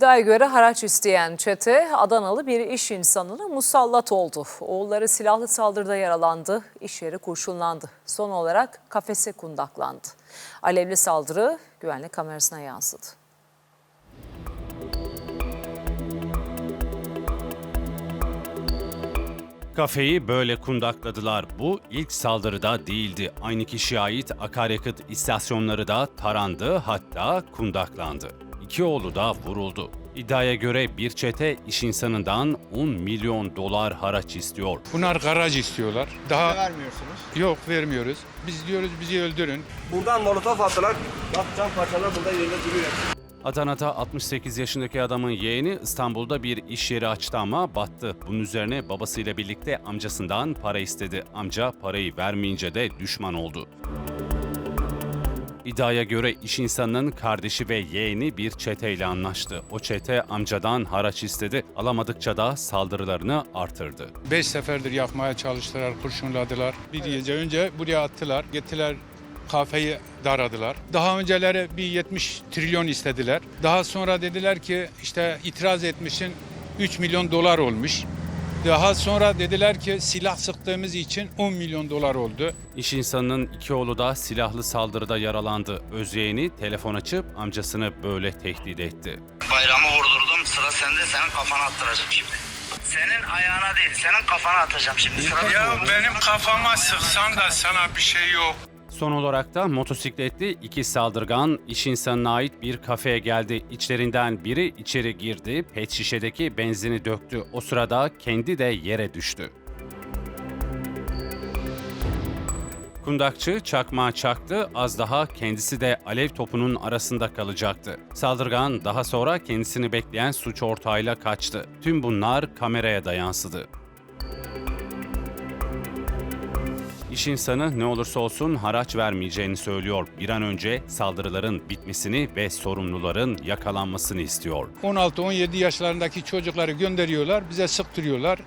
İddiaya göre haraç isteyen çete Adanalı bir iş insanına musallat oldu. Oğulları silahlı saldırıda yaralandı, iş yeri kurşunlandı. Son olarak kafese kundaklandı. Alevli saldırı güvenlik kamerasına yansıdı. Kafeyi böyle kundakladılar. Bu ilk saldırıda değildi. Aynı kişiye ait akaryakıt istasyonları da tarandı hatta kundaklandı. İki oğlu da vuruldu. İddiaya göre bir çete iş insanından 10 milyon dolar haraç istiyor. Bunlar garaj istiyorlar. Daha vermiyorsunuz. yok vermiyoruz. Biz diyoruz bizi öldürün. Buradan molotof attılar. Bak cam parçalar burada yerinde duruyor. Adana'da 68 yaşındaki adamın yeğeni İstanbul'da bir iş yeri açtı ama battı. Bunun üzerine babasıyla birlikte amcasından para istedi. Amca parayı vermeyince de düşman oldu. İddiaya göre iş insanının kardeşi ve yeğeni bir çeteyle anlaştı. O çete amcadan haraç istedi. Alamadıkça da saldırılarını artırdı. Beş seferdir yakmaya çalıştılar, kurşunladılar. Bir gece önce buraya attılar. Gittiler kafeyi daradılar. Daha önceleri bir 70 trilyon istediler. Daha sonra dediler ki işte itiraz etmişin 3 milyon dolar olmuş. Daha sonra dediler ki silah sıktığımız için 10 milyon dolar oldu. İş insanının iki oğlu da silahlı saldırıda yaralandı. Özyeğeni telefon açıp amcasını böyle tehdit etti. Bayramı vurdurdum. Sıra sende. Senin kafana attıracağım şimdi. Senin ayağına değil, senin kafana atacağım şimdi. Sıra benim kafama sıksan da sana bir şey yok. Son olarak da motosikletli iki saldırgan iş insanına ait bir kafeye geldi. İçlerinden biri içeri girdi, pet şişedeki benzini döktü. O sırada kendi de yere düştü. Kundakçı çakmağı çaktı, az daha kendisi de alev topunun arasında kalacaktı. Saldırgan daha sonra kendisini bekleyen suç ortağıyla kaçtı. Tüm bunlar kameraya da yansıdı. İş insanı ne olursa olsun haraç vermeyeceğini söylüyor. Bir an önce saldırıların bitmesini ve sorumluların yakalanmasını istiyor. 16-17 yaşlarındaki çocukları gönderiyorlar, bize sıktırıyorlar.